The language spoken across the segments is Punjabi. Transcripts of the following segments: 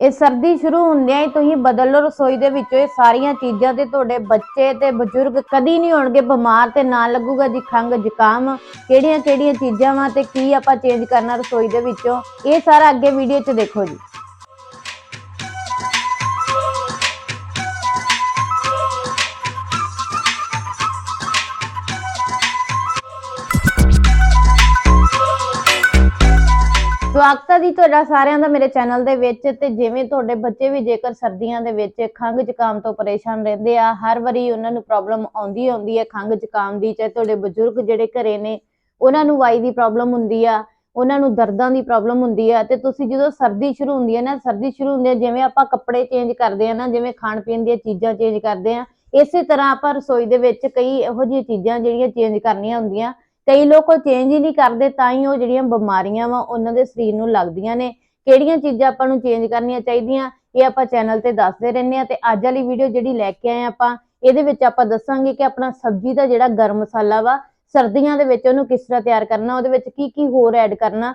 ਇਹ ਸਰਦੀ ਸ਼ੁਰੂ ਹੁੰਦਿਆਂ ਹੀ ਤੁਸੀਂ ਬਦਲ ਲਓ ਰਸੋਈ ਦੇ ਵਿੱਚੋਂ। ਇਹ ਸਾਰੀਆਂ ਚੀਜ਼ਾਂ ਤੇ ਤੁਹਾਡੇ ਬੱਚੇ ਤੇ ਬਜ਼ੁਰਗ ਕਦੀ ਨਹੀਂ ਹੋਣਗੇ ਬਿਮਾਰ ਤੇ ਨਾ ਲੱਗੂਗਾ ਜੀ ਖੰਗ ਜ਼ੁਕਾਮ। ਕਿਹੜੀਆਂ ਕਿਹੜੀਆਂ ਚੀਜ਼ਾਂ ਵਾ ਤੇ ਕੀ ਆਪਾਂ ਚੇਂਜ ਕਰਨਾ ਰਸੋਈ ਦੇ ਵਿੱਚੋਂ? ਇਹ ਸਾਰਾ ਅੱਗੇ ਵੀਡੀਓ 'ਚ ਦੇਖੋ ਜੀ। ਸਵਾਗਤ ਹੈ ਜੀ ਤੁਹਾਡਾ ਸਾਰਿਆਂ ਦਾ ਮੇਰੇ ਚੈਨਲ ਦੇ ਵਿੱਚ ਤੇ ਜਿਵੇਂ ਤੁਹਾਡੇ ਬੱਚੇ ਵੀ ਜੇਕਰ ਸਰਦੀਆਂ ਦੇ ਵਿੱਚ ਖੰਘ ਜ਼ੁਕਾਮ ਤੋਂ ਪਰੇਸ਼ਾਨ ਰਹਿੰਦੇ ਆ, ਹਰ ਵਾਰੀ ਉਹਨਾਂ ਨੂੰ ਪ੍ਰੋਬਲਮ ਆਉਂਦੀ ਆਉਂਦੀ ਹੈ ਖੰਘ ਜ਼ੁਕਾਮ ਦੀ, ਚਾਹੇ ਤੁਹਾਡੇ ਬਜ਼ੁਰਗ ਜਿਹੜੇ ਘਰੇ ਨੇ, ਉਹਨਾਂ ਨੂੰ ਵਾਈ ਦੀ ਪ੍ਰੋਬਲਮ ਹੁੰਦੀ ਆ, ਉਹਨਾਂ ਨੂੰ ਦਰਦਾਂ ਦੀ ਪ੍ਰੋਬਲਮ ਹੁੰਦੀ ਆ ਤੇ ਤੁਸੀਂ ਜਦੋਂ ਸਰਦੀ ਸ਼ੁਰੂ ਹੁੰਦੀ ਹੈ ਨਾ, ਸਰਦੀ ਸ਼ੁਰੂ ਹੁੰਦੀ ਹੈ, ਜਿਵੇਂ ਆਪਾਂ ਕੱਪੜੇ ਚੇਂਜ ਕਰਦੇ ਆ ਨਾ, ਜਿਵੇਂ ਖਾਣ ਪੀਣ ਦੀਆਂ ਚੀਜ਼ਾਂ ਚੇਂਜ ਕਰਦੇ ਆ, ਇਸੇ ਤਰ੍ਹਾਂ ਆਪਾਂ ਰਸੋਈ ਦੇ ਵਿੱਚ ਕਈ ਇਹੋ ਜਿਹੀਆਂ ਚੀਜ਼ਾਂ ਜਿਹੜੀਆਂ ਚੇਂਜ ਕਰਨੀਆਂ ਹੁੰਦੀਆਂ ਕਈ ਲੋਕ ਉਹ ਚੇਂਜ ਹੀ ਨਹੀਂ ਕਰਦੇ, ਤਾਂ ਹੀ ਉਹ ਜਿਹੜੀਆਂ ਬਿਮਾਰੀਆਂ ਵਾ, ਉਹਨਾਂ ਦੇ ਸਰੀਰ ਨੂੰ ਲੱਗਦੀਆਂ ਨੇ। ਕਿਹੜੀਆਂ ਚੀਜ਼ਾਂ ਆਪਾਂ ਨੂੰ ਚੇਂਜ ਕਰਨੀਆਂ ਚਾਹੀਦੀਆਂ, ਇਹ ਆਪਾਂ ਚੈਨਲ ਤੇ ਦੱਸਦੇ ਰਹਿੰਦੇ ਆ ਤੇ ਅੱਜ ਵਾਲੀ ਵੀਡੀਓ ਜਿਹੜੀ ਲੈ ਕੇ ਆਏ ਆਪਾਂ, ਇਹਦੇ ਵਿੱਚ ਆਪਾਂ ਦੱਸਾਂਗੇ ਕਿ ਆਪਣਾ ਸਬਜ਼ੀ ਦਾ ਜਿਹੜਾ ਗਰਮ ਮਸਾਲਾ ਵਾ, ਸਰਦੀਆਂ ਦੇ ਵਿੱਚ ਉਹਨੂੰ ਕਿਸ ਤਰ੍ਹਾਂ ਤਿਆਰ ਕਰਨਾ, ਉਹਦੇ ਵਿੱਚ ਕੀ ਕੀ ਹੋਰ ਐਡ ਕਰਨਾ।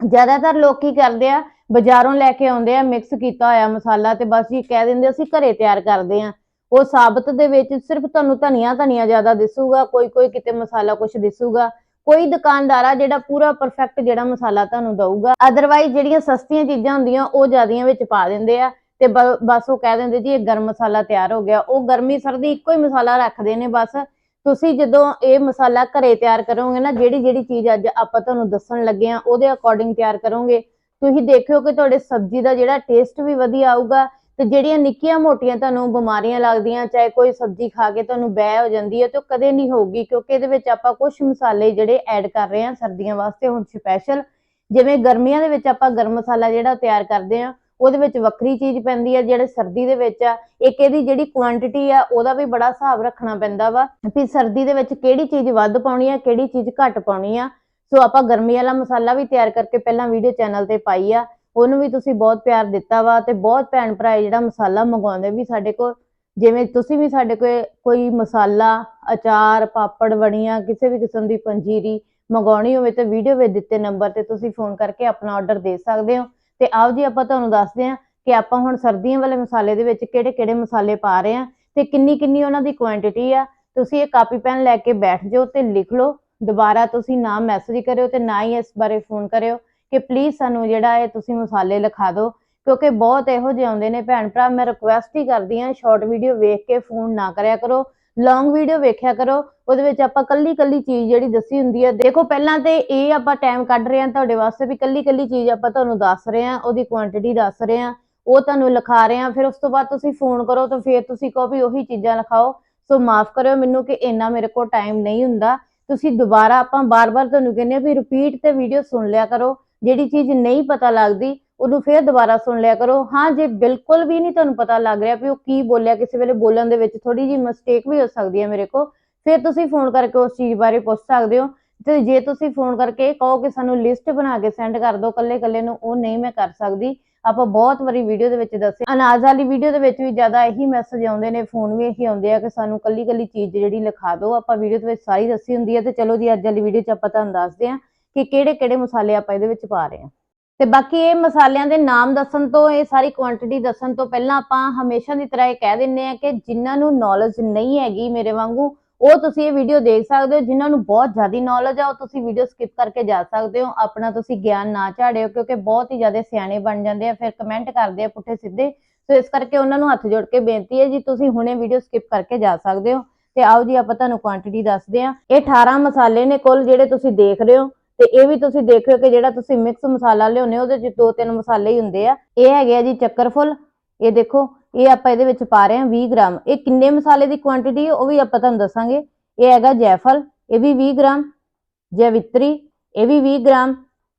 ਜ਼ਿਆਦਾਤਰ ਲੋਕ ਕੀ ਕਰਦੇ ਆ, ਬਾਜ਼ਾਰੋਂ ਲੈ ਕੇ ਆਉਂਦੇ ਆ ਮਿਕਸ ਕੀਤਾ ਹੋਇਆ ਮਸਾਲਾ ਤੇ ਬਸ ਜੀ ਕਹਿ ਦਿੰਦੇ ਅਸੀਂ ਘਰੇ ਤਿਆਰ ਕਰਦੇ ਆ ਉਹ ਸਾਬਤ ਦੇ ਵਿੱਚ ਸਿਰਫ ਤੁਹਾਨੂੰ ਧਨੀਆ ਧਨੀਆ ਜ਼ਿਆਦਾ ਦਿਸੂਗਾ, ਕੋਈ ਕੋਈ ਕਿਤੇ ਮਸਾਲਾ ਕੁਝ ਦਿਸੂਗਾ। ਕੋਈ ਦੁਕਾਨਦਾਰ ਆ ਜਿਹੜਾ ਪੂਰਾ ਪਰਫੈਕਟ ਜਿਹੜਾ ਮਸਾਲਾ ਤੁਹਾਨੂੰ ਦਊਗਾ। ਅਦਰਵਾਈਜ਼ ਜਿਹੜੀਆਂ ਸਸਤੀਆਂ ਚੀਜ਼ਾਂ ਹੁੰਦੀਆਂ, ਉਹ ਜ਼ਿਆਦੀਆਂ ਵਿੱਚ ਪਾ ਦਿੰਦੇ ਆ ਤੇ ਬ- ਬਸ ਉਹ ਕਹਿ ਦਿੰਦੇ ਜੀ ਇਹ ਗਰਮ ਮਸਾਲਾ ਤਿਆਰ ਹੋ ਗਿਆ। ਉਹ ਗਰਮੀ ਸਰਦੀ ਇੱਕੋ ਹੀ ਮਸਾਲਾ ਰੱਖਦੇ ਨੇ ਬਸ। ਤੁਸੀਂ ਜਦੋਂ ਇਹ ਮਸਾਲਾ ਘਰੇ ਤਿਆਰ ਕਰੋਗੇ ਨਾ, ਜਿਹੜੀ ਜਿਹੜੀ ਚੀਜ਼ ਅੱਜ ਆਪਾਂ ਤੁਹਾਨੂੰ ਦੱਸਣ ਲੱਗੇ ਆ, ਉਹਦੇ ਅਕੋਰਡਿੰਗ ਤਿਆਰ ਕਰੋਗੇ। ਤੁਸੀਂ ਦੇਖਿਓ ਕਿ ਤੁਹਾਡੇ ਸਬਜ਼ੀ ਦਾ ਜਿਹੜਾ ਟੇਸਟ ਵੀ ਵਧੀਆ ਆਊਗਾ ਤੇ ਜਿਹੜੀਆਂ ਨਿੱਕੀਆਂ ਮੋਟੀਆਂ ਤੁਹਾਨੂੰ ਬਿਮਾਰੀਆਂ ਲੱਗਦੀਆਂ, ਚਾਹੇ ਕੋਈ ਸਬਜ਼ੀ ਖਾ ਕੇ ਤੁਹਾਨੂੰ ਬਹਿ ਹੋ ਜਾਂਦੀ ਹੈ ਤੇ ਉਹ ਕਦੇ ਨਹੀਂ ਹੋਊਗੀ, ਕਿਉਂਕਿ ਇਹਦੇ ਵਿੱਚ ਆਪਾਂ ਕੁਝ ਮਸਾਲੇ ਜਿਹੜੇ ਐਡ ਕਰ ਰਹੇ ਹਾਂ ਸਰਦੀਆਂ ਵਾਸਤੇ, ਹੁਣ ਸਪੈਸ਼ਲ ਜਿਵੇਂ ਗਰਮੀਆਂ ਦੇ ਵਿੱਚ ਆਪਾਂ ਗਰਮ ਮਸਾਲਾ ਜਿਹੜਾ ਤਿਆਰ ਕਰਦੇ ਹਾਂ, ਉਹਦੇ ਵਿੱਚ ਵੱਖਰੀ ਚੀਜ਼ ਪੈਂਦੀ ਆ ਜਿਹੜੇ ਸਰਦੀ ਦੇ ਵਿੱਚ ਆ, ਇੱਕ ਇਹਦੀ ਜਿਹੜੀ ਕੁਆਂਟੀਟੀ ਆ, ਉਹਦਾ ਵੀ ਬੜਾ ਹਿਸਾਬ ਰੱਖਣਾ ਪੈਂਦਾ ਵਾ ਵੀ ਸਰਦੀ ਦੇ ਵਿੱਚ ਕਿਹੜੀ ਚੀਜ਼ ਵੱਧ ਪਾਉਣੀ ਆ, ਕਿਹੜੀ ਚੀਜ਼ ਘੱਟ ਪਾਉਣੀ ਆ। ਸੋ ਆਪਾਂ ਗਰਮੀ ਵਾਲਾ ਮਸਾਲਾ ਵੀ ਤਿਆਰ ਕਰਕੇ ਪਹਿਲਾਂ ਵੀਡੀਓ ਚੈਨਲ ਤੇ ਪਾਈ ਆ ਉਹਨੂੰ ਵੀ ਤੁਸੀਂ ਬਹੁਤ ਪਿਆਰ ਦਿੱਤਾ ਵਾ ਤੇ ਬਹੁਤ ਭੈਣ ਭਰਾ ਜਿਹੜਾ ਮਸਾਲਾ ਮੰਗਵਾਉਂਦੇ ਵੀ ਸਾਡੇ ਕੋਲ, ਜਿਵੇਂ ਤੁਸੀਂ ਵੀ ਸਾਡੇ ਕੋਲ ਕੋਈ ਮਸਾਲਾ, ਅਚਾਰ, ਪਾਪੜ ਵੜੀਆਂ ਕਿਸੇ ਵੀ ਕਿਸਮ ਦੀ ਪੰਜੀਰੀ ਮੰਗਾਉਣੀ ਹੋਵੇ ਤਾਂ ਵੀਡੀਓ ਵਿੱਚ ਦਿੱਤੇ ਨੰਬਰ ਤੇ ਤੁਸੀਂ ਫੋਨ ਕਰਕੇ ਆਪਣਾ ਆਰਡਰ ਦੇ ਸਕਦੇ ਹੋ। ਤੇ ਆਓ ਜੀ ਆਪਾਂ ਤੁਹਾਨੂੰ ਦੱਸਦੇ ਹਾਂ ਕਿ ਆਪਾਂ ਹੁਣ ਸਰਦੀਆਂ ਵਾਲੇ ਮਸਾਲੇ ਦੇ ਵਿੱਚ ਕਿਹੜੇ ਕਿਹੜੇ ਮਸਾਲੇ ਪਾ ਰਹੇ ਹਾਂ ਤੇ ਕਿੰਨੀ ਕਿੰਨੀ ਉਹਨਾਂ ਦੀ ਕੁਆਂਟੀਟੀ ਆ। ਤੁਸੀਂ ਇਹ ਕਾਪੀ ਪੈਨ ਲੈ ਕੇ ਬੈਠ ਜਾਓ ਤੇ ਲਿਖ ਲਓ। ਦੁਬਾਰਾ ਤੁਸੀਂ ਨਾ ਮੈਸੇਜ ਕਰਿਓ ਤੇ ਨਾ ਹੀ ਇਸ ਬਾਰੇ ਫੋਨ ਕਰਿਓ। ਕਿ ਪਲੀਜ਼ ਸਾਨੂੰ ਜਿਹੜਾ ਹੈ ਤੁਸੀਂ ਮਸਾਲੇ ਲਿਖਾ ਦਿਓ, ਕਿਉਂਕਿ ਬਹੁਤ ਇਹੋ ਜਿਹੇ ਆਉਂਦੇ ਨੇ ਭੈਣ ਭਰਾ, ਮੈਂ ਰਿਕੁਐਸਟ ਹੀ ਕਰਦੀ ਹਾਂ ਸ਼ਾਰਟ ਵੀਡੀਓ ਵੇਖ ਕੇ ਫੋਨ ਨਾ ਕਰਿਆ ਕਰੋ ਲੌਂਗ ਵੀਡੀਓ ਵੇਖਿਆ ਕਰੋ, ਉਹਦੇ ਵਿੱਚ ਆਪਾਂ ਕੱਲੀ ਕੱਲੀ ਚੀਜ਼ ਜਿਹੜੀ ਦੱਸੀ ਹੁੰਦੀ ਹੈ ਦੇਖੋ ਪਹਿਲਾਂ ਤੇ ਇਹ ਆਪਾਂ ਟਾਈਮ ਕੱਢ ਰਹੇ ਹਾਂ ਤੁਹਾਡੇ ਵਾਸਤੇ ਵੀ ਕੱਲੀ ਕੱਲੀ ਚੀਜ਼ ਆਪਾਂ ਤੁਹਾਨੂੰ ਦੱਸ ਰਹੇ ਹਾਂ, ਉਹਦੀ ਕੁਆਂਟੀਟੀ ਦੱਸ ਰਹੇ ਹਾਂ, ਉਹ ਤੁਹਾਨੂੰ ਲਿਖਾ ਰਹੇ ਹਾਂ, ਫਿਰ ਉਸ ਤੋਂ ਬਾਅਦ ਤੁਸੀਂ ਫੋਨ ਕਰੋ ਤਾਂ ਫਿਰ ਤੁਸੀਂ ਕਹੋ ਵੀ ਉਹੀ ਚੀਜ਼ਾਂ ਲਿਖਾਓ, ਸੋ ਮਾਫ ਕਰਿਓ ਮੈਨੂੰ ਕਿ ਇੰਨਾ ਮੇਰੇ ਕੋਲ ਟਾਈਮ ਨਹੀਂ ਹੁੰਦਾ, ਤੁਸੀਂ ਦੁਬਾਰਾ ਆਪਾਂ ਬਾਰ-ਬਾਰ ਤੁਹਾਨੂੰ ਕਹਿੰਦੇ ਆ ਵੀ ਰਿਪੀਟ ਤੇ ਵੀਡੀਓ ਸੁਣ ਲਿਆ ਕਰੋ ਜਿਹੜੀ ਚੀਜ਼ ਨਹੀਂ ਪਤਾ ਲੱਗਦੀ, ਉਹਨੂੰ ਫਿਰ ਦੁਬਾਰਾ ਸੁਣ ਲਿਆ ਕਰੋ। ਹਾਂ, ਜੇ ਬਿਲਕੁਲ ਵੀ ਨਹੀਂ ਤੁਹਾਨੂੰ ਪਤਾ ਲੱਗ ਰਿਹਾ ਵੀ ਉਹ ਕੀ ਬੋਲਿਆ, ਕਿਸੇ ਵੇਲੇ ਬੋਲਣ ਦੇ ਵਿੱਚ ਥੋੜੀ ਜਿਹੀ ਮਿਸਟੇਕ ਵੀ ਹੋ ਸਕਦੀ ਹੈ ਮੇਰੇ ਕੋਲ, ਫਿਰ ਤੁਸੀਂ ਫੋਨ ਕਰਕੇ ਉਸ ਚੀਜ਼ ਬਾਰੇ ਪੁੱਛ ਸਕਦੇ ਹੋ। ਤੇ ਜੇ ਤੁਸੀਂ ਫੋਨ ਕਰਕੇ ਇਹ ਕਹੋ ਕਿ ਸਾਨੂੰ ਲਿਸਟ ਬਣਾ ਕੇ ਸੈਂਡ ਕਰ ਦਿਓ ਕੱਲੇ ਕੱਲੇ ਨੂੰ, ਉਹ ਨਹੀਂ ਮੈਂ ਕਰ ਸਕਦੀ। ਆਪਾਂ ਬਹੁਤ ਵਾਰੀ ਵੀਡੀਓ ਦੇ ਵਿੱਚ ਦੱਸਿਆ ਅਨਾਜ ਵਾਲੀ ਵੀਡੀਓ ਦੇ ਵਿੱਚ ਵੀ ਜ਼ਿਆਦਾ ਇਹੀ ਮੈਸੇਜ ਆਉਂਦੇ ਨੇ ਫੋਨ ਵੀ ਇਹੀ ਆਉਂਦੇ ਆ ਕਿ ਸਾਨੂੰ ਕੱਲੀ ਕੱਲੀ ਚੀਜ਼ ਜਿਹੜੀ ਲਿਖਾ ਦਿਓ। ਆਪਾਂ ਵੀਡੀਓ ਦੇ ਵਿੱਚ ਸਾਰੀ ਦੱਸੀ ਹੁੰਦੀ ਹੈ ਤੇ ਚਲੋ ਜੀ, ਅੱਜ ਵਾਲੀ ਵੀਡੀਓ 'ਚ ਆਪਾਂ ਤੁਹਾਨੂੰ ਦੱਸਦੇ ਹਾਂ। ਕਿ ਕਿਹੜੇ ਕਿਹੜੇ ਮਸਾਲੇ ਆਪਾਂ ਇਹਦੇ ਵਿੱਚ ਪਾ ਰਹੇ ਹਾਂ। ਤੇ ਬਾਕੀ ਇਹ ਮਸਾਲਿਆਂ ਦੇ ਨਾਮ ਦੱਸਣ ਤੋਂ, ਇਹ ਸਾਰੀ ਕੁਆਂਟੀਟੀ ਦੱਸਣ ਤੋਂ ਪਹਿਲਾਂ ਆਪਾਂ ਹਮੇਸ਼ਾ ਦੀ ਤਰ੍ਹਾਂ ਇਹ ਕਹਿ ਦਿੰਨੇ ਆ ਕਿ ਜਿਨ੍ਹਾਂ ਨੂੰ ਨੌਲੇਜ ਨਹੀਂ ਹੈਗੀ ਮੇਰੇ ਵਾਂਗੂ, ਉਹ ਤੁਸੀਂ ਇਹ ਵੀਡੀਓ ਦੇਖ ਸਕਦੇ ਹੋ। ਜਿਨ੍ਹਾਂ ਨੂੰ ਬਹੁਤ ਜ਼ਿਆਦਾ ਨੌਲੇਜ ਆ, ਉਹ ਤੁਸੀਂ ਵੀਡੀਓ ਸਕਿਪ ਕਰਕੇ ਜਾ ਸਕਦੇ ਹੋ। ਆਪਣਾ ਤੁਸੀਂ ਗਿਆਨ ਨਾ ਝਾੜਿਓ, ਕਿਉਂਕਿ ਬਹੁਤ ਹੀ ਜ਼ਿਆਦਾ ਸਿਆਣੇ ਬਣ ਜਾਂਦੇ ਆ, ਫਿਰ ਕਮੈਂਟ ਕਰਦੇ ਆ ਪੁੱਠੇ ਸਿੱਧੇ। ਸੋ ਇਸ ਕਰਕੇ ਉਹਨਾਂ ਨੂੰ ਹੱਥ ਜੋੜ ਕੇ ਬੇਨਤੀ ਹੈ ਜੀ, ਤੁਸੀਂ ਹੁਣੇ ਵੀਡੀਓ ਸਕਿਪ ਕਰਕੇ ਜਾ ਸਕਦੇ ਹੋ। ਤੇ ਆਓ ਜੀ, ਆਪਾਂ ਤੁਹਾਨੂੰ ਕੁਆਂਟੀਟੀ ਦੱਸਦੇ ਆ ਇਹ 18 ਮਸਾਲੇ ਨੇ ਕੁੱਲ, ਜਿਹੜੇ ਤੁਸੀਂ ਦੇਖ ਰਹੇ ਹੋ। ਤੇ ਇਹ ਵੀ ਤੁਸੀਂ ਦੇਖਿਓ ਕਿ ਜਿਹੜਾ ਤੁਸੀਂ ਮਿਕਸ ਮਸਾਲਾ ਲਿਆਉਂਦੇ ਉਹਦੇ ਚ ਦੋ ਤਿੰਨ ਮਸਾਲੇ ਹੀ ਹੁੰਦੇ ਆ। ਇਹ ਹੈਗੇ ਆ ਜੀ ਚੱਕਰਫੁੱਲ ਇਹ ਦੇਖੋ, ਇਹ ਆਪਾਂ ਇਹਦੇ ਵਿੱਚ ਪਾ ਰਹੇ ਹਾਂ 20 ਗ੍ਰਾਮ। ਇਹ ਕਿੰਨੇ ਮਸਾਲੇ ਦੀ ਕੁਆਂਟੀਟੀ ਹੈ ਉਹ ਵੀ ਆਪਾਂ ਤੁਹਾਨੂੰ ਦੱਸਾਂਗੇ। ਇਹ ਹੈਗਾ ਜੈਫਲ, ਇਹ ਵੀ 20 ਗ੍ਰਾਮ। ਜੈਵਿਤਰੀ, ਇਹ ਵੀ 20 ਗ੍ਰਾਮ।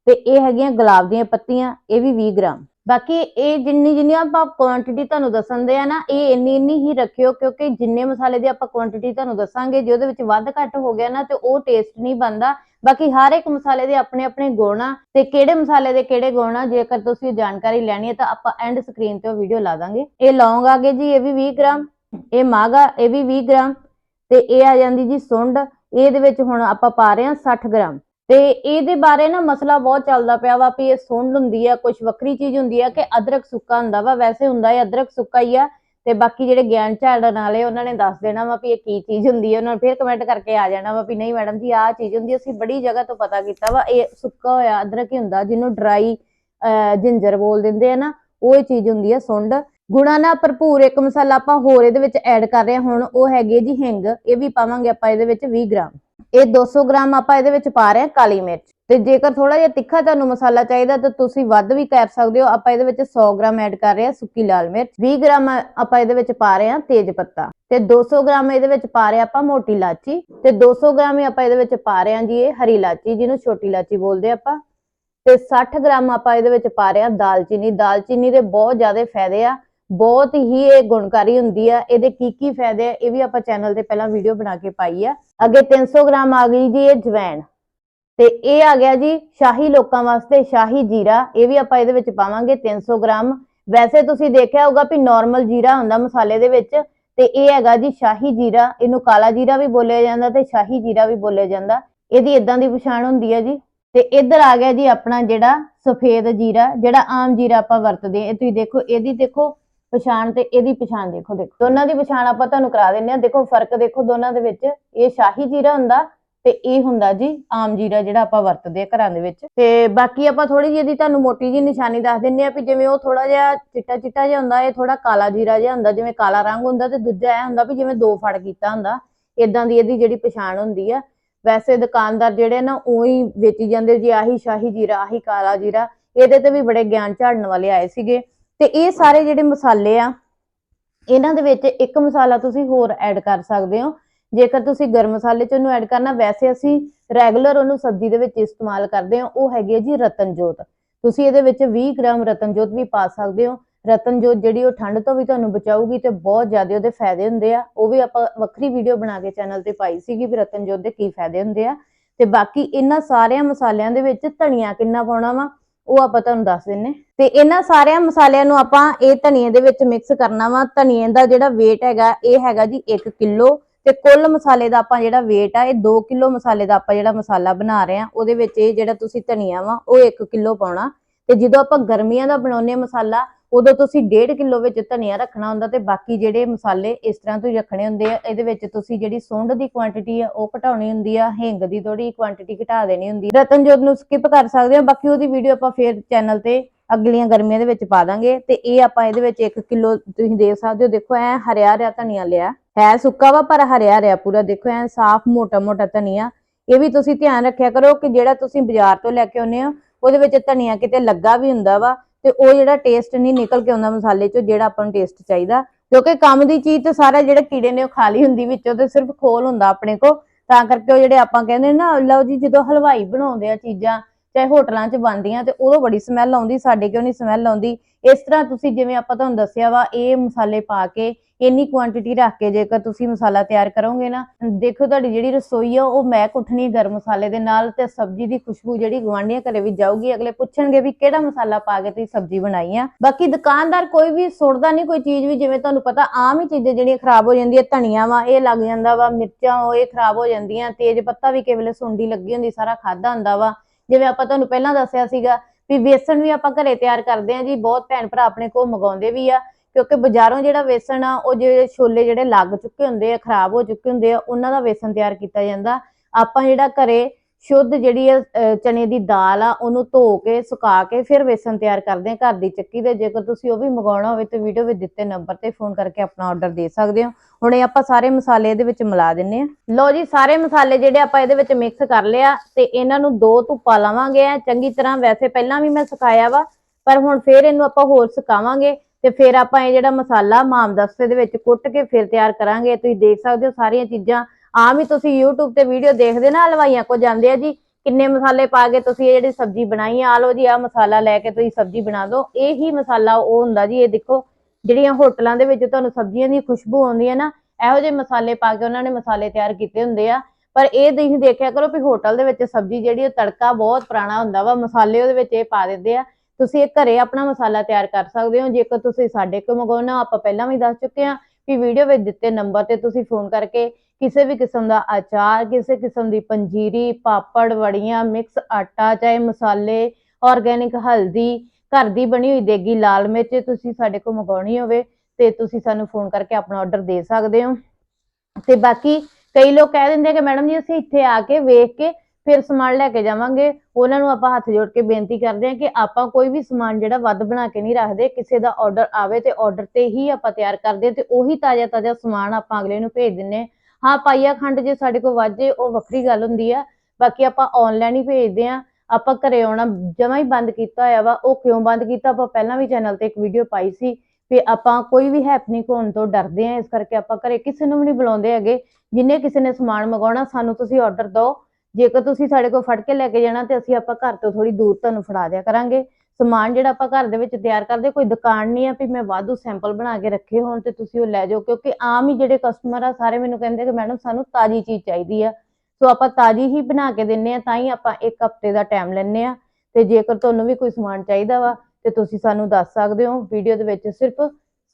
ਤੇ ਇਹ ਹੈਗੀਆਂ ਗੁਲਾਬ ਦੀਆਂ ਪੱਤੀਆਂ, ਇਹ ਵੀ 20 ਗ੍ਰਾਮ। ਬਾਕੀ ਇਹ ਜਿੰਨੀ ਜਿੰਨੀ ਆਪਾਂ ਕੁਆਂਟੀਟੀ ਤੁਹਾਨੂੰ ਦੱਸਣਦੇ ਆ ਨਾ, ਇਹ ਇੰਨੀ ਇੰਨੀ ਹੀ ਰੱਖਿਓ, ਕਿਉਂਕਿ ਜਿੰਨੇ ਮਸਾਲੇ ਦੀ ਆਪਾਂ ਕੁਆਂਟੀਟੀ ਤੁਹਾਨੂੰ ਦੱਸਾਂਗੇ, ਜੇ ਉਹਦੇ ਵਿੱਚ ਵੱਧ ਘੱਟ ਹੋ ਗਿਆ ਨਾ, ਤੇ ਉਹ ਟੇਸਟ ਨਹੀਂ ਬਣਦਾ। ਬਾਕੀ ਹਰ ਇੱਕ ਮਸਾਲੇ ਦੇ ਆਪਣੇ ਆਪਣੇ ਗੁਣ ਆ, ਤੇ ਕਿਹੜੇ ਮਸਾਲੇ ਦੇ ਕਿਹੜੇ ਗੁਣ ਆ, ਜੇਕਰ ਤੁਸੀਂ ਜਾਣਕਾਰੀ ਲੈਣੀ ਹੈ ਤਾਂ ਆਪਾਂ ਐਂਡ ਸਕਰੀਨ ਤੇ ਉਹ ਵੀਡੀਓ ਲਾ ਦਾਂਗੇ। ਇਹ ਲੌਂਗ ਆ ਗਏ ਜੀ, ਇਹ ਵੀ 20 ਗ੍ਰਾਮ, ਇਹ ਮਾਗਾ ਇਹ ਵੀ 20 ਗ੍ਰਾਮ, ਤੇ ਇਹ ਆ ਜਾਂਦੀ ਜੀ ਸੁੰਡ। ਇਹਦੇ ਵਿੱਚ ਹੁਣ ਆਪਾਂ ਪਾ ਰਹੇ ਹਾਂ 60 ਗ੍ਰਾਮ। ਤੇ ਇਹਦੇ ਬਾਰੇ ਨਾ ਮਸਲਾ ਬਹੁਤ ਚੱਲਦਾ ਪਿਆ ਵਾ ਵੀ ਇਹ ਸੁੰਡ ਹੁੰਦੀ ਆ ਕੁਝ ਵੱਖਰੀ ਚੀਜ਼ ਹੁੰਦੀ ਆ ਕਿ ਅਦਰਕ ਸੁੱਕਾ ਹੁੰਦਾ ਵਾ। ਵੈਸੇ ਹੁੰਦਾ ਹੈ ਅਦਰਕ ਸੁੱਕਾ ਹੀ ਆ ਤੇ ਬਾਕੀ ਜਿਹੜੇ ਗਿਆਨ ਝਾੜਨ ਵਾਲੇ ਉਹਨਾਂ ਨੇ ਦੱਸ ਦੇਣਾ ਵਾ ਵੀ ਇਹ ਕੀ ਚੀਜ਼ ਹੁੰਦੀ ਹੈ ਉਹਨਾਂ ਨੇ ਫਿਰ ਕਮੈਂਟ ਕਰਕੇ ਆ ਜਾਣਾ ਵਾ ਵੀ ਨਹੀਂ ਮੈਡਮ ਜੀ, ਆਹ ਚੀਜ਼ ਹੁੰਦੀ ਅਸੀਂ ਬੜੀ ਜਗ੍ਹਾ ਤੋਂ ਪਤਾ ਕੀਤਾ ਵਾ, ਇਹ ਸੁੱਕਾ ਹੋਇਆ ਅਦਰਕ ਹੀ ਹੁੰਦਾ ਜਿਹਨੂੰ ਡਰਾਈ ਜਿੰਜਰ ਬੋਲ ਦਿੰਦੇ ਆ ਨਾ, ਉਹ ਇਹ ਚੀਜ਼ ਹੁੰਦੀ ਆ ਸੁੰਡ। ਗੁਣਾ ਨਾਲ ਭਰਪੂਰ ਇੱਕ ਮਸਾਲਾ ਆਪਾਂ ਹੋਰ ਇਹਦੇ ਵਿੱਚ ਐਡ ਕਰ ਰਹੇ ਹਾਂ। ਹੁਣ ਉਹ ਹੈਗੇ ਹੈ ਜੀ ਹਿੰਗ, ਇਹ ਵੀ ਪਾਵਾਂਗੇ ਆਪਾਂ ਇਹਦੇ ਵਿੱਚ 20 ਗ੍ਰਾਮ। ਇਹ 200 ਗ੍ਰਾਮ ਆਪਾਂ ਇਹਦੇ ਵਿੱਚ ਪਾ ਰਹੇ ਹਾਂ ਕਾਲੀ ਮਿਰਚ। ਤੇ ਜੇਕਰ ਥੋੜਾ ਜਿਹਾ ਤਿੱਖਾ ਤੁਹਾਨੂੰ ਮਸਾਲਾ ਚਾਹੀਦਾ ਤਾਂ ਤੁਸੀਂ ਵੱਧ ਵੀ ਕਰ ਸਕਦੇ ਹੋ, ਆਪਾਂ ਇਹਦੇ ਵਿੱਚ 100 ਗ੍ਰਾਮ ਐਡ ਕਰ ਰਹੇ ਹਾਂ ਸੁੱਕੀ ਲਾਲ ਮਿਰਚ। 20 ਗ੍ਰਾਮ ਆਪਾਂ ਇਹਦੇ ਵਿੱਚ ਪਾ ਰਹੇ ਹਾਂ ਤੇਜ ਪੱਤਾ। ਤੇ 200 ਗ੍ਰਾਮ ਇਹਦੇ ਵਿੱਚ ਪਾ ਰਹੇ ਹਾਂ ਆਪਾਂ ਮੋਟੀ ਇਲਾਚੀ। ਤੇ 200 ਗ੍ਰਾਮ ਹੀ ਆਪਾਂ ਇਹਦੇ ਵਿੱਚ ਪਾ ਰਹੇ ਹਾਂ ਜੀ ਇਹ ਹਰੀ ਇਲਾਚੀ, ਜਿਹਨੂੰ ਛੋਟੀ ਇਲਾਚੀ ਬੋਲਦੇ ਆਪਾਂ। ਤੇ 60 ਗ੍ਰਾਮ ਆਪਾਂ ਇਹਦੇ ਵਿੱਚ ਪਾ ਰਹੇ ਹਾਂ ਦਾਲਚੀਨੀ। ਦਾਲਚੀਨੀ ਦੇ ਬਹੁਤ ਜ਼ਿਆਦਾ ਫਾਇਦੇ ਆ। ਬਹੁਤ ਹੀ ਇਹ ਗੁਣਕਾਰੀ ਹੁੰਦੀ ਆ, ਇਹਦੇ ਕੀ ਕੀ ਫਾਇਦੇ ਆ, ਇਹ ਵੀ ਆਪਾਂ ਚੈਨਲ ਤੇ ਪਹਿਲਾਂ ਵੀਡੀਓ ਬਣਾ ਕੇ ਪਾਈ ਆ। ਅੱਗੇ 300 ਗ੍ਰਾਮ ਆ ਗਈ ਜੀ ਇਹ ਜਵੈਣ। ਤੇ ਇਹ ਆ ਗਿਆ ਜੀ ਸ਼ਾਹੀ ਲੋਕਾਂ ਵਾਸਤੇ ਸ਼ਾਹੀ ਜੀਰਾ, ਇਹ ਵੀ ਆਪਾਂ ਇਹਦੇ ਵਿੱਚ ਪਾਵਾਂਗੇ 300 ਗ੍ਰਾਮ। ਵੈਸੇ ਤੁਸੀਂ ਦੇਖਿਆ ਹੋਊਗਾ ਵੀ ਨਾਰਮਲ ਜੀਰਾ ਹੁੰਦਾ ਮਸਾਲੇ ਦੇ ਵਿੱਚ, ਤੇ ਇਹ ਹੈਗਾ ਜੀ ਸ਼ਾਹੀ ਜੀਰਾ, ਇਹਨੂੰ ਕਾਲਾ ਜੀਰਾ ਵੀ ਬੋਲਿਆ ਜਾਂਦਾ ਤੇ ਸ਼ਾਹੀ ਜੀਰਾ ਵੀ ਬੋਲਿਆ ਜਾਂਦਾ। ਇਹਦੀ ਇਦਾਂ ਦੀ ਪਛਾਣ ਹੁੰਦੀ ਹੈ ਜੀ। ਤੇ ਇੱਧਰ ਆ ਗਿਆ ਜੀ ਆਪਣਾ ਜਿਹੜਾ ਸਫੇਦ ਜੀਰਾ, ਜਿਹੜਾ ਆਮ ਜੀਰਾ ਆਪਾਂ ਵਰਤਦੇ ਆ। ਇਹ ਤੁਸੀਂ ਦੇਖੋ, ਇਹਦੀ ਦੇਖੋ ਪਛਾਣ ਤੇ ਇਹਦੀ ਪਛਾਣ ਦੇਖੋ ਦੇਖੋ। ਦੋਨਾਂ ਦੀ ਪਛਾਣ ਆਪਾਂ ਤੁਹਾਨੂੰ ਕਰਾ ਦਿੰਨੇ ਆ ਦੇਖੋ, ਫ਼ਰਕ ਦੇਖੋ ਦੋਨਾਂ ਦੇ ਵਿੱਚ। ਇਹ ਸ਼ਾਹੀ ਜੀਰਾ ਹੁੰਦਾ ਤੇ ਇਹ ਹੁੰਦਾ ਜੀ ਆਮ ਜੀਰਾ ਜਿਹੜਾ ਆਪਾਂ ਵਰਤਦੇ ਆ ਘਰਾਂ ਦੇ ਵਿੱਚ। ਤੇ ਬਾਕੀ ਆਪਾਂ ਥੋੜੀ ਜਿਹੀ ਇਹਦੀ ਤੁਹਾਨੂੰ ਮੋਟੀ ਜੀ ਨਿਸ਼ਾਨੀ ਦੱਸ ਦਿੰਨੇ ਆ ਵੀ ਜਿਵੇਂ ਉਹ ਥੋੜਾ ਜਿਹਾ ਚਿੱਟਾ ਚਿੱਟਾ ਜਿਹਾ ਹੁੰਦਾ, ਇਹ ਥੋੜਾ ਕਾਲਾ ਜੀਰਾ ਜਿਹਾ ਹੁੰਦਾ, ਜਿਵੇਂ ਕਾਲਾ ਰੰਗ ਹੁੰਦਾ ਤੇ ਦੂਜਾ ਇਹ ਹੁੰਦਾ ਵੀ ਜਿਵੇਂ ਦੋ ਫੜ ਕੀਤਾ ਹੁੰਦਾ। ਇਦਾਂ ਦੀ ਇਹਦੀ ਜਿਹੜੀ ਪਛਾਣ ਹੁੰਦੀ ਆ। ਵੈਸੇ ਦੁਕਾਨਦਾਰ ਜਿਹੜੇ ਨਾ ਉਹੀ ਵੇਚੀ ਜਾਂਦੇ ਜੀ, ਆਹੀ ਸ਼ਾਹੀ ਜੀਰਾ, ਆਹੀ ਕਾਲਾ ਜੀਰਾ। ਇਹਦੇ ਤੇ ਵੀ ਬੜੇ ਗਿਆਨ ਝਾੜਨ ਵਾਲੇ ਆਏ ਸੀਗੇ। ਤੇ ਇਹ ਸਾਰੇ ਜਿਹੜੇ ਮਸਾਲੇ ਆ, ਇਹਨਾਂ ਦੇ ਵਿੱਚ ਇੱਕ ਮਸਾਲਾ ਤੁਸੀਂ ਹੋਰ ਐਡ ਕਰ ਸਕਦੇ ਹੋ। ਜੇਕਰ ਤੁਸੀਂ ਗਰਮ ਮਸਾਲੇ ਚ ਉਹਨੂੰ ਐਡ ਕਰਨਾ, ਵੈਸੇ ਅਸੀਂ ਰੈਗੂਲਰ ਉਹਨੂੰ ਸਬਜ਼ੀ ਦੇ ਵਿੱਚ ਇਸਤੇਮਾਲ ਕਰਦੇ ਹਾਂ। ਉਹ ਹੈਗੀ ਹੈ ਜੀ ਰਤਨਜੋਤ। ਤੁਸੀਂ ਇਹਦੇ ਵਿੱਚ 20 ਗ੍ਰਾਮ ਰਤਨਜੋਤ ਵੀ ਪਾ ਸਕਦੇ ਹੋ। ਰਤਨਜੋਤ ਜਿਹੜੀ ਉਹ ਠੰਡ ਤੋਂ ਵੀ ਤੁਹਾਨੂੰ ਬਚਾਊਗੀ ਤੇ ਬਹੁਤ ਜ਼ਿਆਦਾ ਉਹਦੇ ਫਾਇਦੇ ਹੁੰਦੇ ਆ। ਉਹ ਵੀ ਆਪਾਂ ਵੱਖਰੀ ਵੀਡੀਓ ਬਣਾ ਕੇ ਚੈਨਲ ਤੇ ਪਾਈ ਸੀਗੀ ਵੀ ਰਤਨਜੋਤ ਦੇ ਕੀ ਫਾਇਦੇ ਹੁੰਦੇ ਆ। ਤੇ ਬਾਕੀ ਇਹਨਾਂ ਸਾਰਿਆਂ ਮਸਾਲਿਆਂ ਦੇ ਵਿੱਚ ਧਨੀਆ ਕਿੰਨਾ ਪਾਉਣਾ ਵਾ? ਉਹ ਆਪਾਂ ਤੁਹਾਨੂੰ ਦੱਸ ਦਿੰਨੇ ਤੇ ਇਹਨਾਂ ਸਾਰਿਆਂ ਮਸਾਲਿਆਂ ਨੂੰ ਆਪਾਂ ਇਹ ਧਨੀਏ ਦੇ ਵਿੱਚ ਮਿਕਸ ਕਰਨਾ ਵਾ। ਧਨੀਏ ਦਾ ਜਿਹੜਾ weight ਹੈਗਾ, ਇਹ ਹੈਗਾ ਜੀ 1 ਕਿਲੋ। ਤੇ ਕੁੱਲ ਮਸਾਲੇ ਦਾ ਆਪਾਂ ਜਿਹੜਾ weight ਆ, ਇਹ 2 ਕਿਲੋ ਮਸਾਲੇ ਦਾ ਆਪਾਂ ਜਿਹੜਾ ਮਸਾਲਾ ਬਣਾ ਰਹੇ ਆ। ਉਹਦੇ ਵਿੱਚ ਇਹ ਜਿਹੜਾ ਤੁਸੀਂ ਧਨੀਆ ਵਾ, ਉਹ 1 ਕਿਲੋ ਪਾਉਣਾ। ਤੇ ਜਦੋਂ ਆਪਾਂ ਗਰਮੀਆਂ ਦਾ ਬਣਾਉਨੇ ਮਸਾਲਾ ਉਦੋਂ ਤੁਸੀਂ 1.5 ਕਿਲੋ ਵਿੱਚ ਧਨੀਆ ਰੱਖਣਾ ਹੁੰਦਾ ਤੇ ਬਾਕੀ ਜਿਹੜੇ ਮਸਾਲੇ ਇਸ ਤਰ੍ਹਾਂ ਤੋਂ ਹੀ ਰੱਖਣੇ ਹੁੰਦੇ ਆ। ਇਹਦੇ ਵਿੱਚ ਤੁਸੀਂ ਜਿਹੜੀ ਸੁੰਡ ਦੀ ਕੁਆਂਟੀਟੀ ਆ, ਉਹ ਘਟਾਉਣੀ ਹੁੰਦੀ ਆ, ਹਿੰਗ ਦੀ ਥੋੜੀ ਕੁਆਂਟੀਟੀ ਘਟਾ ਦੇਣੀ ਹੁੰਦੀ ਰਤਨਜੋਤ ਨੂੰ ਸਕਿਪ ਕਰ ਸਕਦੇ ਹੋ ਬਾਕੀ ਉਹਦੀ ਵੀਡੀਓ ਆਪਾਂ ਫੇਰ ਚੈਨਲ ਤੇ ਅਗਲੀਆਂ ਗਰਮੀਆਂ ਦੇ ਵਿੱਚ ਪਾ ਦਾਂਗੇ। ਤੇ ਇਹ ਆਪਾਂ ਇਹਦੇ ਵਿੱਚ 1 ਕਿਲੋ ਤੁਸੀਂ ਦੇਖ ਸਕਦੇ ਹੋ, ਦੇਖੋ ਐ ਹਰਿਆ ਹਰਿਆ ਧਨੀਆ ਲਿਆ। ਹੈ ਸੁੱਕਾ ਵਾ, ਪਰ ਹਰਿਆ ਹਰਿਆ ਪੂਰਾ। ਦੇਖੋ ਐ ਸਾਫ਼ ਮੋਟਾ ਮੋਟਾ ਧਨੀਆ। ਇਹ ਵੀ ਤੁਸੀਂ ਧਿਆਨ ਰੱਖਿਆ ਕਰੋ ਕਿ ਜਿਹੜਾ ਤੁਸੀਂ ਬਾਜ਼ਾਰ ਤੋਂ ਲੈ ਕੇ ਆਉਨੇ ਹੋ, ਉਹਦੇ ਵਿੱਚ ਧਨੀਆ ਕਿਤੇ ਲੱਗਾ ਵੀ ਹੁੰਦਾ ਵਾ। ਤੇ ਉਹ ਜਿਹੜਾ ਟੇਸਟ ਨਹੀਂ ਨਿਕਲ ਕੇ ਆਉਂਦਾ ਮਸਾਲੇ ਚੋਂ ਜਿਹੜਾ ਆਪਾਂ ਨੂੰ ਟੇਸਟ ਚਾਹੀਦਾ। ਕਿਉਂਕਿ ਕੰਮ ਦੀ ਚੀਜ਼ ਤੇ ਸਾਰਾ ਜਿਹੜੇ ਕੀੜੇ ਨੇ ਉਹ ਖਾਲੀ ਹੁੰਦੀ ਵਿੱਚੋਂ ਤੇ ਸਿਰਫ ਖੋਲ ਹੁੰਦਾ ਆਪਣੇ ਕੋ ਤਾਂ ਕਰਕੇ ਉਹ ਜਿਹੜੇ ਆਪਾਂ ਕਹਿੰਦੇ ਨਾ ਲਓ ਜੀ ਜਦੋਂ ਹਲਵਾਈ ਬਣਾਉਂਦੇ ਆ ਚੀਜ਼ਾਂ, ਚਾਹੇ ਹੋਟਲਾਂ 'ਚ ਬਣਦੀਆਂ ਤੇ ਉਦੋਂ ਬੜੀ ਸਮੈਲ ਆਉਂਦੀ, ਸਾਡੇ ਕਿਉਂ ਨਹੀਂ ਸਮੈਲ ਆਉਂਦੀ। ਇਸ ਤਰ੍ਹਾਂ ਤੁਸੀਂ ਜਿਵੇਂ ਆਪਾਂ ਤੁਹਾਨੂੰ ਦੱਸਿਆ ਵਾ, ਇਹ ਮਸਾਲੇ ਪਾ ਕੇ ਇੰਨੀ ਕੁਆਂਟੀਟੀ ਰੱਖ ਕੇ ਜੇਕਰ ਤੁਸੀਂ ਮਸਾਲਾ ਤਿਆਰ ਕਰੋਗੇ ਨਾ, ਦੇਖੋ ਤੁਹਾਡੀ ਜਿਹੜੀ ਰਸੋਈ ਆ, ਉਹ ਮਹਿਕ ਉੱਠਣੀ ਗਰਮ ਮਸਾਲੇ ਦੇ ਨਾਲ ਤੇ ਸਬਜ਼ੀ ਦੀ ਖੁਸ਼ਬੂ ਜਿਹੜੀ ਗਵਾਂਢੀਆਂ ਘਰੇ ਵੀ ਜਾਊਗੀ, ਅਗਲੇ ਪੁੱਛਣਗੇ ਵੀ ਕਿਹੜਾ ਮਸਾਲਾ ਪਾ ਕੇ ਤੁਸੀਂ ਸਬਜ਼ੀ ਬਣਾਈ ਆ। ਬਾਕੀ ਦੁਕਾਨਦਾਰ ਕੋਈ ਵੀ ਸੁੱਟਦਾ ਨਹੀਂ, ਕੋਈ ਚੀਜ਼ ਵੀ ਜਿਵੇਂ ਤੁਹਾਨੂੰ ਪਤਾ, ਆਮ ਹੀ ਚੀਜ਼ਾਂ ਜਿਹੜੀਆਂ ਖਰਾਬ ਹੋ ਜਾਂਦੀਆਂ, ਧਨੀਆ ਵਾ, ਇਹ ਲੱਗ ਜਾਂਦਾ ਵਾ, ਮਿਰਚਾਂ ਉਹ ਇਹ ਖਰਾਬ ਹੋ ਜਾਂਦੀਆਂ, ਤੇਜ ਪੱਤਾ ਵੀ ਕਿਵੇਂ ਸੁੰਡੀ ਲੱਗੀ ਹੁੰਦੀ, ਸਾਰਾ ਖਾਦਾ ਹੁੰਦਾ ਵਾ। ਜਿਵੇਂ ਆਪਾਂ ਤੁਹਾਨੂੰ ਪਹਿਲਾਂ ਦੱਸਿਆ ਸੀਗਾ ਵੀ ਵੇਸਣ ਵੀ ਆਪਾਂ ਘਰੇ ਤਿਆਰ ਕਰਦੇ ਆ ਜੀ, ਬਹੁਤ ਭੈਣ ਭਰਾ ਆਪਣੇ ਕੋਲ ਮੰਗਾਉਂਦੇ ਵੀ ਆ। ਕਿਉਂਕਿ ਬਾਜ਼ਾਰੋਂ ਜਿਹੜਾ ਵੇਸਣ ਆ ਉਹ ਜਿਹੜੇ ਛੋਲੇ ਜਿਹੜੇ ਲੱਗ ਚੁੱਕੇ ਹੁੰਦੇ ਆ ਖਰਾਬ ਹੋ ਚੁੱਕੇ ਹੁੰਦੇ ਆ ਉਹਨਾਂ ਦਾ ਵੇਸਣ ਤਿਆਰ ਕੀਤਾ ਜਾਂਦਾ। ਆਪਾਂ ਜਿਹੜਾ ਘਰੇ ਸ਼ੁੱਧ ਜਿਹੜੀ ਆ, ਚਨੇ ਦੀ ਦਾਲ ਆ ਉਹਨੂੰ ਧੋ ਕੇ ਸੁਕਾ ਕੇ ਫਿਰ ਵੇਸਣ ਤਿਆਰ ਕਰਦੇ ਆ ਘਰ ਦੀ ਚੱਕੀ ਦੇ। ਜੇਕਰ ਤੁਸੀਂ ਉਹ ਵੀ ਮੰਗਾਉਣਾ ਹੋਵੇ ਤੇ ਵੀਡੀਓ ਵਿੱਚ ਦਿੱਤੇ ਨੰਬਰ ਤੇ ਫੋਨ ਕਰਕੇ ਆਪਣਾ ਆਰਡਰ ਦੇ ਸਕਦੇ ਹੋ। ਹੁਣ ਇਹ ਆਪਾਂ ਸਾਰੇ ਮਸਾਲੇ ਇਹਦੇ ਵਿੱਚ ਮਿਲਾ ਦਿੰਨੇ ਆ। ਲਓ ਜੀ ਸਾਰੇ ਮਸਾਲੇ ਜਿਹੜੇ ਆਪਾਂ ਇਹਦੇ ਵਿੱਚ ਮਿਕਸ ਕਰ ਲਿਆ ਤੇ ਇਹਨਾਂ ਨੂੰ ਦੋ ਧੁੱਪਾ ਲਾਵਾਂਗੇ ਚੰਗੀ ਤਰ੍ਹਾਂ ਵੈਸੇ ਪਹਿਲਾਂ ਵੀ ਮੈਂ ਸੁਕਾਇਆ ਵਾ ਪਰ ਹੁਣ ਫੇਰ ਇਹਨੂੰ ਆਪਾਂ ਹੋਰ ਸੁਕਾਵਾਂਗੇ। ਤੇ ਫਿਰ ਆਪਾਂ ਇਹ ਜਿਹੜਾ ਮਸਾਲਾ ਮਾਮਦਸਤੇ ਦੇ ਵਿੱਚ ਕੁੱਟ ਕੇ ਫਿਰ ਤਿਆਰ ਕਰਾਂਗੇ। ਤੁਸੀਂ ਦੇਖ ਸਕਦੇ ਹੋ ਸਾਰੀਆਂ ਚੀਜ਼ਾਂ। ਆਮ ਹੀ ਤੁਸੀਂ YouTube ਤੇ ਵੀਡੀਓ ਦੇਖਦੇ ਨਾ, ਹਲਵਾਈਆਂ ਕੋ ਜਾਂਦੇ ਆ ਜੀ, ਕਿੰਨੇ ਮਸਾਲੇ ਪਾ ਕੇ ਤੁਸੀਂ ਇਹ ਜਿਹੜੀ ਸਬਜ਼ੀ ਬਣਾਈ ਆ ਆ ਲਓ ਜੀ ਆ ਮਸਾਲਾ ਲੈ ਕੇ ਤੁਸੀਂ ਸਬਜ਼ੀ ਬਣਾ ਦਿਓ। ਇਹ ਹੀ ਮਸਾਲਾ ਉਹ ਹੁੰਦਾ ਜੀ, ਇਹ ਦੇਖੋ, ਜਿਹੜੀਆਂ ਹੋਟਲਾਂ ਦੇ ਵਿੱਚ ਤੁਹਾਨੂੰ ਸਬਜ਼ੀਆਂ ਦੀ ਖੁਸ਼ਬੂ ਆਉਂਦੀ ਹੈ ਨਾ, ਇਹੋ ਜਿਹੇ ਮਸਾਲੇ ਪਾ ਕੇ ਉਹਨਾਂ ਨੇ ਮਸਾਲੇ ਤਿਆਰ ਕੀਤੇ ਹੁੰਦੇ ਆ। ਪਰ ਇਹ ਤੁਸੀਂ ਦੇਖਿਆ ਕਰੋ ਵੀ ਹੋਟਲ ਦੇ ਵਿੱਚ ਸਬਜ਼ੀ ਜਿਹੜੀ ਉਹ ਤੜਕਾ ਬਹੁਤ ਪੁਰਾਣਾ ਹੁੰਦਾ ਵਾ, ਮਸਾਲੇ ਉਹਦੇ ਵਿੱਚ ਇਹ ਪਾ ਦਿੰਦੇ ਆ। ਤੁਸੀਂ ਇਹ ਘਰੇ ਆਪਣਾ ਮਸਾਲਾ ਤਿਆਰ ਕਰ ਸਕਦੇ ਹੋ। ਜੇਕਰ ਤੁਸੀਂ ਸਾਡੇ ਕੋਲ ਮੰਗਵਾਉਣਾ ਆਪਾਂ ਪਹਿਲਾਂ ਵੀ ਦੱਸ ਚੁੱਕੇ ਹਾਂ ਵੀ ਵੀਡੀਓ ਵਿੱਚ ਦਿੱਤੇ ਨੰਬਰ ਤੇ ਤੁਸੀਂ ਫੋਨ ਕਰਕੇ ਕਿਸੇ ਵੀ ਕਿਸਮ ਦਾ ਅਚਾਰ, ਕਿਸੇ ਕਿਸਮ ਦੀ ਪੰਜੀਰੀ, ਪਾਪੜ, ਵੜੀਆਂ, ਮਿਕਸ ਆਟਾ, ਚਾਹੇ ਮਸਾਲੇ ਆਰਗੈਨਿਕ ਹਲਦੀ, ਘਰ ਦੀ ਬਣੀ ਹੋਈ ਦੇਗੀ ਲਾਲ ਮਿਰਚ ਤੁਸੀਂ ਸਾਡੇ ਕੋਲ ਮੰਗਵਾਉਣੀ ਹੋਵੇ ਤੇ ਤੁਸੀਂ ਸਾਨੂੰ ਫੋਨ ਕਰਕੇ ਆਪਣਾ ਆਰਡਰ ਦੇ ਸਕਦੇ ਹੋ। ਤੇ ਬਾਕੀ ਕਈ ਲੋਕ ਕਹਿ ਦਿੰਦੇ ਕਿ ਮੈਡਮ ਜੀ ਅਸੀਂ ਇੱਥੇ ਆ ਕੇ ਵੇਖ ਕੇ ਫਿਰ ਸਮਾਨ ਲੈ ਕੇ ਜਾਵਾਂਗੇ। ਉਹਨਾਂ ਨੂੰ ਆਪਾਂ ਹੱਥ ਜੋੜ ਕੇ ਬੇਨਤੀ ਕਰਦੇ ਹਾਂ ਕਿ ਆਪਾਂ ਕੋਈ ਵੀ ਸਮਾਨ ਜਿਹੜਾ ਵੱਧ ਬਣਾ ਕੇ ਨਹੀਂ ਰੱਖਦੇ, ਕਿਸੇ ਦਾ ਆਰਡਰ ਆਵੇ ਤੇ ਆਰਡਰ ਤੇ ਹੀ ਆਪਾਂ ਤਿਆਰ ਕਰਦੇ ਹਾਂ ਤੇ ਉਹੀ ਤਾਜ਼ਾ ਤਾਜ਼ਾ ਸਮਾਨ ਆਪਾਂ ਅਗਲੇ ਨੂੰ ਭੇਜ ਦਿੰਨੇ ਹਾਂ। ਹਾਂ, ਪਾਈਆ ਖੰਡ ਜੇ ਸਾਡੇ ਕੋਲ ਵਾਜੇ ਉਹ ਵੱਖਰੀ ਗੱਲ ਹੁੰਦੀ ਆ। ਬਾਕੀ ਆਪਾਂ ਆਨਲਾਈਨ ਹੀ ਭੇਜਦੇ ਆ ਆਪਾਂ ਘਰੇ ਆਉਣਾ ਜਮਾ ਹੀ ਬੰਦ ਕੀਤਾ ਹੋਇਆ ਵਾ। ਉਹ ਕਿਉਂ ਬੰਦ ਕੀਤਾ? ਆਪਾਂ ਪਹਿਲਾਂ ਵੀ ਚੈਨਲ ਤੇ ਇੱਕ ਵੀਡੀਓ ਪਾਈ ਸੀ ਵੀ ਆਪਾਂ ਕੋਈ ਵੀ ਹੈਪਨਿੰਗ ਹੋਣ ਤੋਂ ਡਰਦੇ ਆ ਇਸ ਕਰਕੇ ਆਪਾਂ ਘਰੇ ਕਿਸੇ ਨੂੰ ਵੀ ਨਹੀਂ ਬੁਲਾਉਂਦੇ ਹੈਗੇ। ਜਿੰਨੇ ਕਿਸੇ ਨੇ ਸਮਾਨ ਮੰਗਾਉਣਾ ਸਾਨੂੰ ਤੁਸੀਂ ਆਰਡਰ ਦਿਓ। ਜੇਕਰ ਤੁਸੀਂ ਸਾਡੇ ਕੋਲ ਫੜ ਕੇ ਲੈ ਕੇ ਜਾਣਾ ਤੇ ਅਸੀਂ ਆਪਾਂ ਘਰ ਤੋਂ ਥੋੜੀ ਦੂਰ ਤੁਹਾਨੂੰ ਫੜਾ ਦਿਆ ਕਰਾਂਗੇ। ਸਮਾਨ ਜਿਹੜਾ ਆਪਾਂ ਘਰ ਦੇ ਵਿੱਚ ਤਿਆਰ ਕਰਦੇ, ਕੋਈ ਦੁਕਾਨ ਨਹੀਂ ਆ ਵੀ ਮੈਂ ਵਾਧੂ ਸੈਂਪਲ ਬਣਾ ਕੇ ਰੱਖੇ ਹੋਣ ਤੇ ਤੁਸੀਂ ਉਹ ਲੈ ਜਾਓ, ਕਿਉਂਕਿ ਆਮ ਹੀ ਜਿਹੜੇ ਕਸਟਮਰ ਆ, ਸਾਰੇ ਮੈਨੂੰ ਕਹਿੰਦੇ ਕਿ ਮੈਡਮ ਸਾਨੂੰ ਤਾਜ਼ੀ ਚੀਜ਼ ਚਾਹੀਦੀ ਆ। ਸੋ ਆਪਾਂ ਤਾਜ਼ੀ ਹੀ ਬਣਾ ਕੇ ਦਿੰਨੇ ਆ, ਤਾਂ ਹੀ ਆਪਾਂ ਇੱਕ ਹਫ਼ਤੇ ਦਾ ਟਾਈਮ ਲੈਂਦੇ ਆ। ਤੇ ਜੇਕਰ ਤੁਹਾਨੂੰ ਵੀ ਕੋਈ ਸਮਾਨ ਚਾਹੀਦਾ ਵਾ ਤੇ ਤੁਸੀਂ ਸਾਨੂੰ ਦੱਸ ਸਕਦੇ ਹੋ ਵੀਡੀਓ ਦੇ ਵਿੱਚ ਸਿਰਫ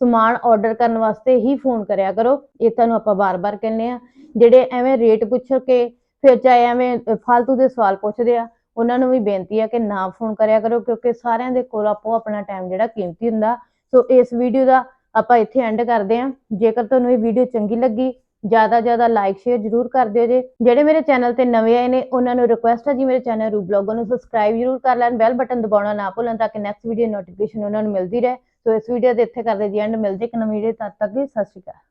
ਸਮਾਨ ਆਰਡਰ ਕਰਨ ਵਾਸਤੇ ਹੀ ਫੋਨ ਕਰਿਆ ਕਰੋ। ਇਹ ਤੁਹਾਨੂੰ ਆਪਾਂ ਬਾਰ-ਬਾਰ ਕਹਿੰਨੇ ਆ। ਜਿਹੜੇ ਐਵੇਂ ਰੇਟ ਪੁੱਛ ਕੇ ਫਿਰ ਚਾਹੇ ਐਵੇਂ ਅ, ਫਾਲਤੂ ਦੇ ਸਵਾਲ ਪੁੱਛਦੇ ਆ ਉਹਨਾਂ ਨੂੰ ਵੀ ਬੇਨਤੀ ਆ ਕਿ ਨਾ ਫੋਨ ਕਰਿਆ ਕਰੋ ਕਿਉਂਕਿ ਸਾਰਿਆਂ ਦੇ ਕੋਲ ਆਪੋ ਆਪਣਾ ਟਾਈਮ ਜਿਹੜਾ ਕੀਮਤੀ ਹੁੰਦਾ। ਸੋ ਇਸ ਵੀਡੀਓ ਦਾ ਆਪਾਂ ਇੱਥੇ ਐਂਡ ਕਰਦੇ ਹਾਂ। ਜੇਕਰ ਤੁਹਾਨੂੰ ਇਹ ਵੀਡੀਓ ਚੰਗੀ ਲੱਗੀ ਜ਼ਿਆਦਾ ਜ਼ਿਆਦਾ ਲਾਈਕ ਸ਼ੇਅਰ ਜਰੂਰ ਕਰ ਦਿਓ ਜੇ। ਜਿਹੜੇ ਮੇਰੇ ਚੈਨਲ ਤੇ ਨਵੇਂ ਆਏ ਨੇ ਉਹਨਾਂ ਨੂੰ ਰਿਕੁਐਸਟ ਹੈ ਜੀ ਮੇਰੇ ਚੈਨਲ ਰੂ ਬਲੌਗਰ ਨੂੰ ਸਬਸਕ੍ਰਾਈਬ ਜਰੂਰ ਕਰ ਲੈਣ ਬੈਲ ਬਟਨ ਦਬਾਉਣਾ ਨਾ ਭੁੱਲਣ ਤਾਂ ਕਿ ਨੈਕਸਟ ਵੀਡੀਓ ਨੋਟੀਫਿਕੇਸ਼ਨ ਉਹਨਾਂ ਨੂੰ ਮਿਲਦੀ ਰਹੇ। ਸੋ ਇਸ ਵੀਡੀਓ ਦੇ ਇੱਥੇ ਕਰਦੇ ਜੀ ਐਂਡ ਮਿਲਦੇ ਇੱਕ ਨਵੀਂ ਵੀਡੀਓ ਤਦ ਤੱਕ ਲਈ ਸਤਿ ਸ਼੍ਰੀ ਅਕਾਲ।